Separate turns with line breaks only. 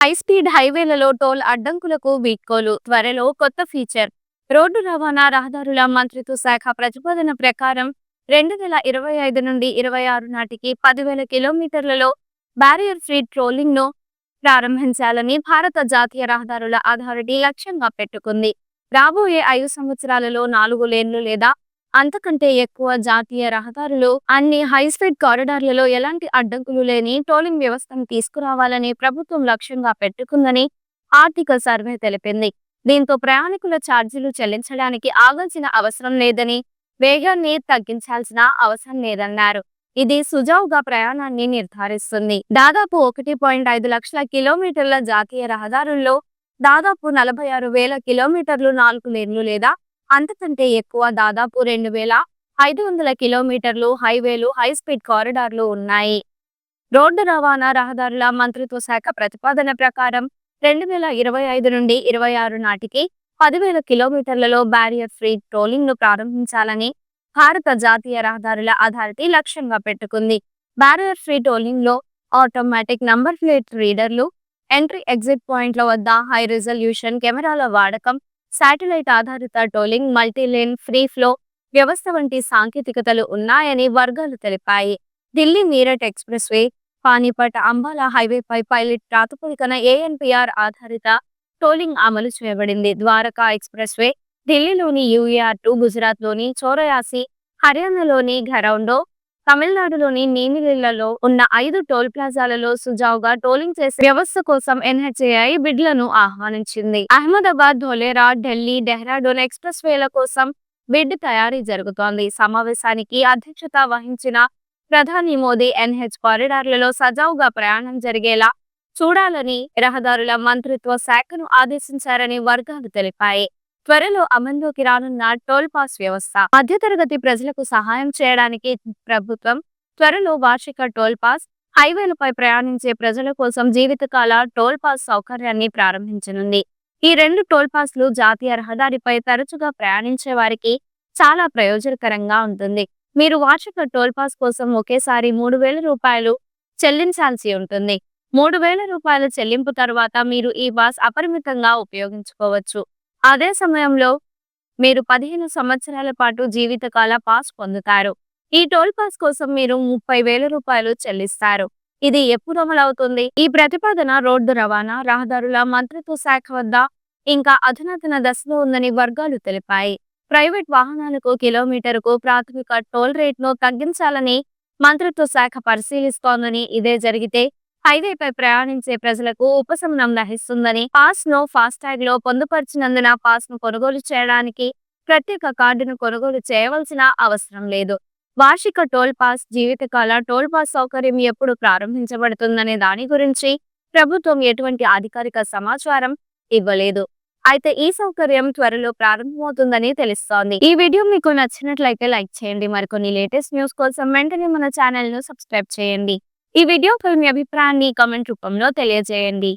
High speed హైవేలలో toll అడ్డంకులకు వీడ్కోలు. త్వరలో కొత్త ఫీచర్. రోడ్డు రవాణా రహదారుల మంత్రిత్వ శాఖ ప్రతిపాదన ప్రకారం రెండు వేల ఇరవై ఐదు నుండి ఇరవై ఆరు నాటికి పదివేల కిలోమీటర్లలో బ్యారియర్ ఫ్రీ ట్రోలింగ్ను ప్రారంభించాలని భారత జాతీయ రహదారుల అథారిటీ లక్ష్యంగా పెట్టుకుంది. రాబోయే ఐదు సంవత్సరాలలో నాలుగు లేన్లు లేదా అంతకంటే ఎక్కువ జాతీయ రహదారులు అన్ని హై స్పీడ్ కారిడార్లలో ఎలాంటి అడ్డంకులు లేని టోలింగ్ వ్యవస్థను తీసుకురావాలని ప్రభుత్వం లక్ష్యంగా పెట్టుకుందని ఆర్థిక సర్వే తెలిపింది. దీంతో ప్రయాణికుల ఛార్జీలు చెల్లించడానికి ఆగాల్సిన అవసరం లేదని వేగాన్ని తగ్గించాల్సిన అవసరం లేదన్నారు. ఇది సుజావుగా ప్రయాణాన్ని నిర్ధారిస్తుంది. దాదాపు ఒకటి పాయింట్ ఐదు లక్షల కిలోమీటర్ల జాతీయ రహదారుల్లో దాదాపు నలభై ఆరు వేల కిలోమీటర్లు నాలుగు లేన్లు లేదా అంతకంటే ఎక్కువ దాదాపు రెండు వేల ఐదు వందల కిలోమీటర్లు హైవేలు హై స్పీడ్ కారిడార్లు ఉన్నాయి. రోడ్డు రవాణా రహదారుల మంత్రిత్వ శాఖ ప్రతిపాదన ప్రకారం రెండు వేల ఇరవై ఐదు నుండి ఇరవై ఆరు నాటికి పదివేల కిలోమీటర్లలో బ్యారియర్ ఫ్రీ ట్రోలింగ్ను ప్రారంభించాలని భారత జాతీయ రహదారుల అథారిటీ లక్ష్యంగా పెట్టుకుంది. బ్యారియర్ ఫ్రీ టోలింగ్లో ఆటోమేటిక్ నంబర్ ప్లేట్ రీడర్లు ఎంట్రీ ఎగ్జిట్ పాయింట్ల వద్ద హై రిజల్యూషన్ కెమెరాల వాడకం శాటిలైట్ ఆధారిత టోలింగ్ మల్టీలేన్ ఫ్రీ ఫ్లో వ్యవస్థ వంటి సాంకేతికతలు ఉన్నాయని వర్గాలు తెలిపాయి. ఢిల్లీ మీరట్ ఎక్స్ప్రెస్ వే పానీపట్ అంబాలా హైవేపై పైలట్ ప్రాతిపదికన ఏఎన్పిఆర్ ఆధారిత టోలింగ్ అమలు చేయబడింది. ద్వారకా ఎక్స్ప్రెస్ వే ఢిల్లీలోని యూఏఆర్ టు గుజరాత్లోని చోరయాసి హర్యానాలోని ఘరౌండో తమిళనాడులోని నీమిలిలలో ఉన్న ఐదు టోల్ ప్లాజాలలో సుజావుగా టోలింగ్ చేసే వ్యవస్థ కోసం ఎన్హెచ్ఏఐ బిడ్లను ఆహ్వానించింది. అహ్మదాబాద్ ధోలేరా ఢిల్లీ డెహ్రాడూన్ ఎక్స్ప్రెస్ వేల కోసం బిడ్ తయారీ జరుగుతోంది. సమావేశానికి అధ్యక్షత వహించిన ప్రధాని మోదీ ఎన్హెచ్ కారిడార్లలో సజావుగా ప్రయాణం జరిగేలా చూడాలని రహదారుల మంత్రిత్వ శాఖను ఆదేశించారని వర్గాలు తెలిపాయి. త్వరలో అమల్లోకి రానున్న టోల్ పాస్ వ్యవస్థ. మధ్యతరగతి ప్రజలకు సహాయం చేయడానికి ప్రభుత్వం త్వరలో వార్షిక టోల్ పాస్ హైవేలపై ప్రయాణించే ప్రజల కోసం జీవితకాల టోల్ పాస్ సౌకర్యాన్ని ప్రారంభించనుంది. ఈ రెండు టోల్ పాస్లు జాతీయ రహదారిపై తరచుగా ప్రయాణించే వారికి చాలా ప్రయోజనకరంగా ఉంటుంది. మీరు వార్షిక టోల్ పాస్ కోసం ఒకేసారి మూడు వేల రూపాయలు చెల్లించాల్సి ఉంటుంది. మూడు వేల రూపాయల చెల్లింపు తర్వాత మీరు ఈ పాస్ అపరిమితంగా ఉపయోగించుకోవచ్చు. అదే సమయంలో మీరు పదిహేను సంవత్సరాల పాటు జీవితకాల పాస్ పొందుతారు. ఈ టోల్ పాస్ కోసం మీరు ముప్పై వేల రూపాయలు చెల్లిస్తారు. ఇది ఎప్పుడు అమలవుతుంది? ఈ ప్రతిపాదన రోడ్డు రవాణా రహదారుల మంత్రిత్వ శాఖ వద్ద ఇంకా అధునాతన దశలో ఉందని వర్గాలు తెలిపాయి. ప్రైవేట్ వాహనాలకు కిలోమీటరుకు ప్రాథమిక టోల్ రేట్ను తగ్గించాలని మంత్రిత్వ శాఖ పరిశీలిస్తోందని ఇదే జరిగితే హైవేపై ప్రయాణించే ప్రజలకు ఉపశమనం లభిస్తుందని పాస్ను ఫాస్టాగ్లో పొందుపరిచినందున పాస్ను కొనుగోలు చేయడానికి ప్రత్యేక కార్డును కొనుగోలు చేయవలసిన అవసరం లేదు. వార్షిక టోల్ పాస్ జీవితకాల టోల్ పాస్ సౌకర్యం ఎప్పుడు ప్రారంభించబడుతుందనే దాని గురించి ప్రభుత్వం ఎటువంటి అధికారిక సమాచారం ఇవ్వలేదు. అయితే ఈ సౌకర్యం త్వరలో ప్రారంభమవుతుందని తెలుస్తోంది. ఈ వీడియో మీకు నచ్చినట్లయితే లైక్ చేయండి. మరికొన్ని లేటెస్ట్ న్యూస్ కోసం వెంటనే మన ఛానల్ను సబ్స్క్రైబ్ చేయండి. ఈ వీడియోపై మీ అభిప్రాయాన్ని కామెంట్ రూపంలో తెలియజేయండి.